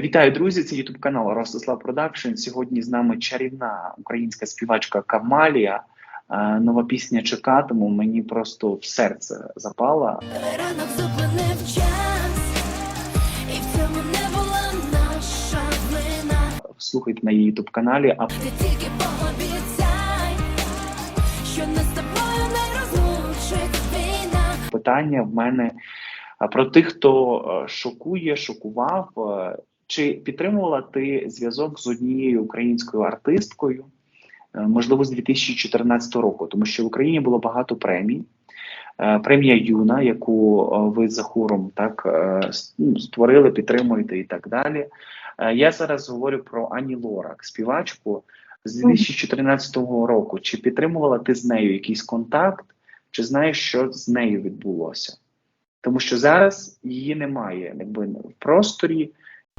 Вітаю, друзі! Це Ютуб канал Ростислав Продакшн. Сьогодні з нами чарівна українська співачка Камалія. Е, Нова пісня чекатиму. Мені просто в серце запала. Ранок зупинив час, і в цьому не була наша вина. Слухайте на її ютуб каналі. А Ти тільки пообіцяй, що нас з тобою не розлучить війна. питання в мене е, про тих, хто е, шокує, шокував. Чи підтримувала ти зв'язок з однією українською артисткою, е, можливо, з 2014 року, тому що в Україні було багато премій. Е, Премія Юна, яку е, ви за хором так ну, створили, підтримуєте і так далі. Я зараз говорю про Ані Лорак, співачку з 2014 року. Чи підтримувала ти з нею якийсь контакт, чи знаєш, що з нею відбулося? Тому що зараз її немає, якби в просторі.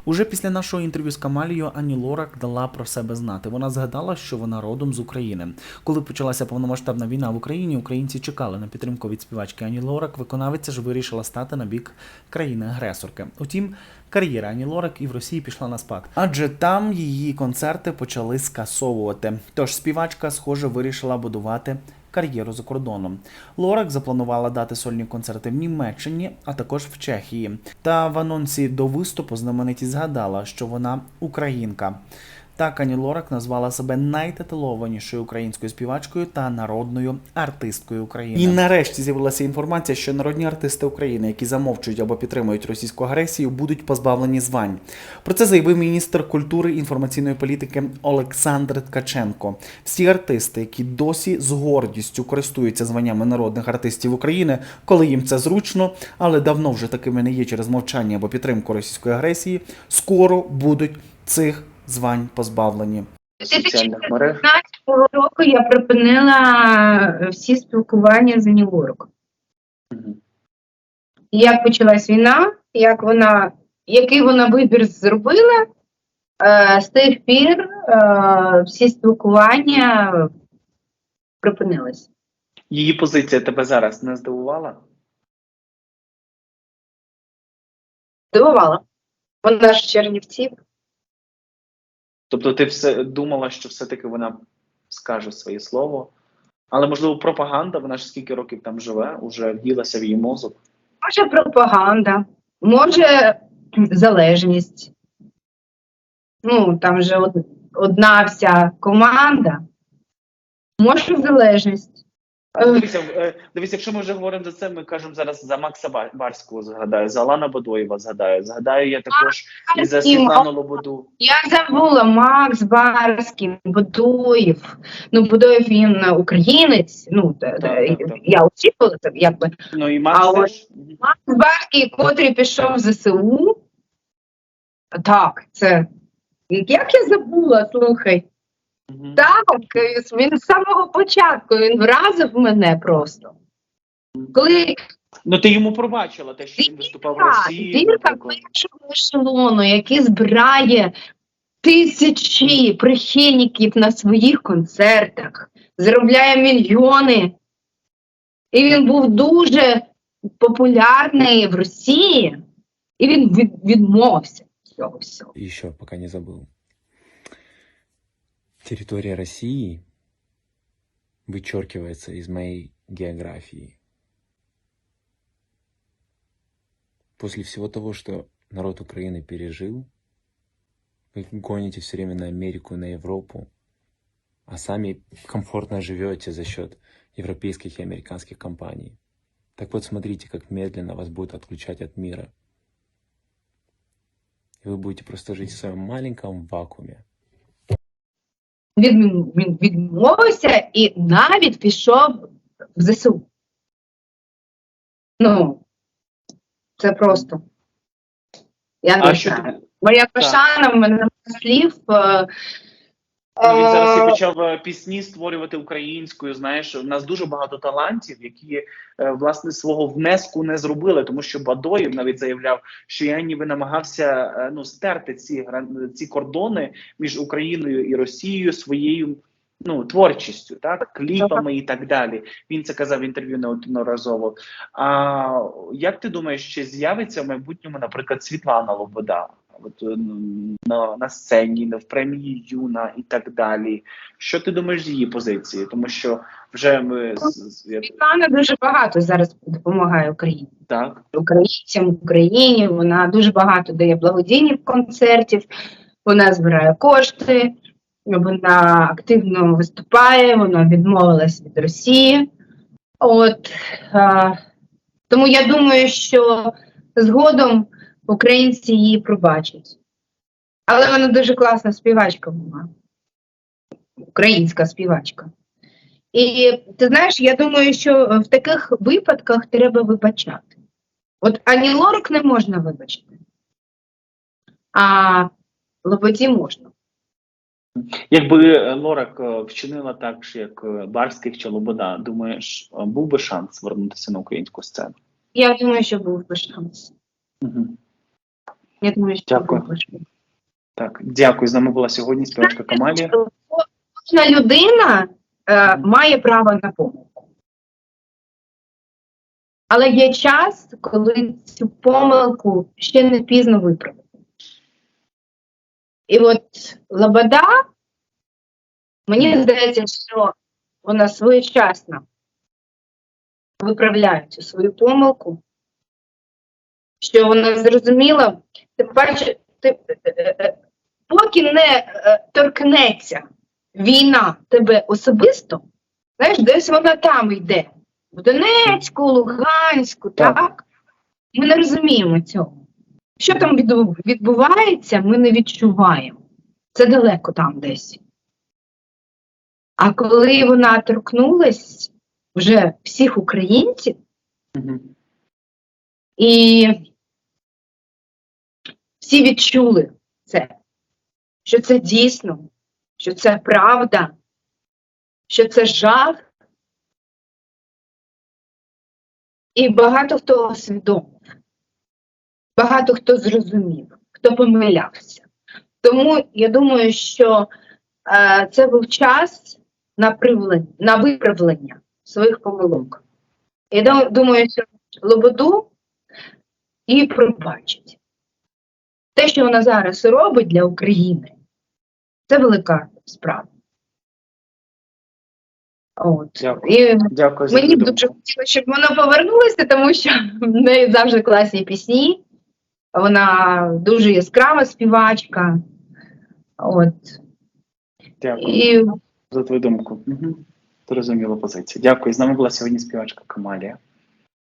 Уже після нашого інтерв'ю з Камалією Ані Лорак дала про себе знати. Вона згадала, що вона родом з України. Коли почалася повномасштабна війна в Україні, українці чекали на підтримку від співачки Ані Лорак. Виконавиця ж вирішила стати на бік країни-агресорки. Утім, кар'єра Ані Лорак і в Росії пішла на спад, адже там її концерти почали скасовувати. Тож співачка, схоже, вирішила будувати кар'єру за кордоном. Лорак запланувала дати сольні концерти в Німеччині, а також в Чехії. Та в анонсі до виступу знаменитість згадала, що вона українка. Так Ані Лорак назвала себе найтитулованішою українською співачкою та народною артисткою України. І нарешті з'явилася інформація, що народні артисти України, які замовчують або підтримують російську агресію, будуть позбавлені звань. Про це заявив міністр культури і інформаційної політики Олександр Ткаченко. Всі артисти, які досі з гордістю користуються званнями народних артистів України, коли їм це зручно, але давно вже такими не є через мовчання або підтримку російської агресії, скоро будуть цих звань позбавлені. в соціальних 2015 року я припинила е, всі спілкування з Нілорок. Мгм. Як почалась війна, як вона, який вона вибір зробила, е, з тих пір е, всі спілкування припинились. Її позиція тебе зараз не здивувала? Здивувала. Вона ж з Чернівців. Тобто ти все думала, що все-таки вона скаже своє слово, але можливо пропаганда, вона ж скільки років там живе, уже вділася в її мозок. Може пропаганда, може залежність. Ну, там же одна вся команда. Може залежність. Е. Дивіться, е, дивіться, якщо ми вже говоримо за це, ми кажемо зараз за Макса Барського згадаю, за Алана Бодоєва згадаю. Згадаю я також і за Світлану Лободу. Я забула Макс Барський, Будоєв. Ну, Будоєв він українець. Ну, та- та, Так, так, так. я очікувала так, якби. Ну і Макс А. Мгм. Макс Барський, котрий пішов в ЗСУ. Так, це. Як я забула, слухай. Так, він з самого початку він вразив мене просто. Коли Ну ти йому пробачила те, що він виступав в Росії. наприклад. першого ешелону, який збирає тисячі прихильників на своїх концертах, заробляє мільйони. І він був дуже популярний в Росії, і він від, відмовився від цього всього. еще пока не забыл. Территория России вычеркивается из моей географии. После всего того, что народ Украины пережил, вы гоните все время на Америку, на Европу, а сами комфортно живете за счет европейских и американских компаний. Так вот, смотрите, как медленно вас будут отключать от мира. И вы будете просто жить в своем маленьком вакууме. Він, відмовився і навіть пішов в ЗСУ. Ну, це просто. Я не А знаю. ти Моя Кошана, в мене немає слів. Е, Ну, Він зараз е, і почав е, пісні створювати українською. Знаєш, у нас дуже багато талантів, які е, власне свого внеску не зробили, тому що Бадоєв навіть заявляв, що я ніби намагався е, ну стерти ці ці кордони між Україною і Росією своєю. Ну, творчістю, так, кліпами і так далі. Він це казав в інтерв'ю неодноразово. А як ти думаєш, чи з'явиться в майбутньому, наприклад, Світлана Лобода? От, е, на, на сцені, на в премії Юна і так далі. Що ти думаєш з її позиції? Тому що вже ми Світлана дуже багато зараз допомагає Україні. так. Українцям, Україні. Вона дуже багато дає благодійних концертів, вона збирає кошти, вона активно виступає, вона відмовилась від Росії. От, а, тому я думаю, що згодом українці її пробачать. Але вона дуже класна співачка була. Українська співачка. І ти знаєш, я думаю, що в таких випадках треба вибачати. От Ані Лорак не можна вибачити, а Лободі можна. Якби е, Лорак е, вчинила так, ж, як е, Барських чи Лобода, думаєш, був би шанс звернутися на українську сцену? Я думаю, що був би шанс. Угу. Я думаю, що Дякую. Так, дякую. З нами була сьогодні співачка Камалія. Кожна людина е, має право на помилку. Але є час, коли цю помилку ще не пізно виправити. І от Лобода, мені здається, що вона своєчасно виправляє цю свою помилку, що вона зрозуміла, тим паче, ти, е, е, поки не е, торкнеться війна тебе особисто, знаєш, десь вона там йде. В Донецьку, Луганську, Так. так? Ми не розуміємо цього. Що там відбувається, ми не відчуваємо. Це далеко там десь. А коли вона торкнулась вже всіх українців, Угу. і всі відчули це, що це дійсно, що це правда, що це жах. І багато хто усвідомив, багато хто зрозумів, хто помилявся. Тому я думаю, що е, це був час на, на виправлення своїх помилок. Я думаю, що Лободу і пробачить. Те, що вона зараз робить для України, це велика справа. От. Дякую. І Дякую мені б дуже хотілося, щоб вона повернулася, тому що в неї завжди класні пісні. Вона дуже яскрава співачка. От. Дякую І за твою думку. Угу. Зрозуміла позиція. Дякую. З нами була сьогодні співачка Камалія.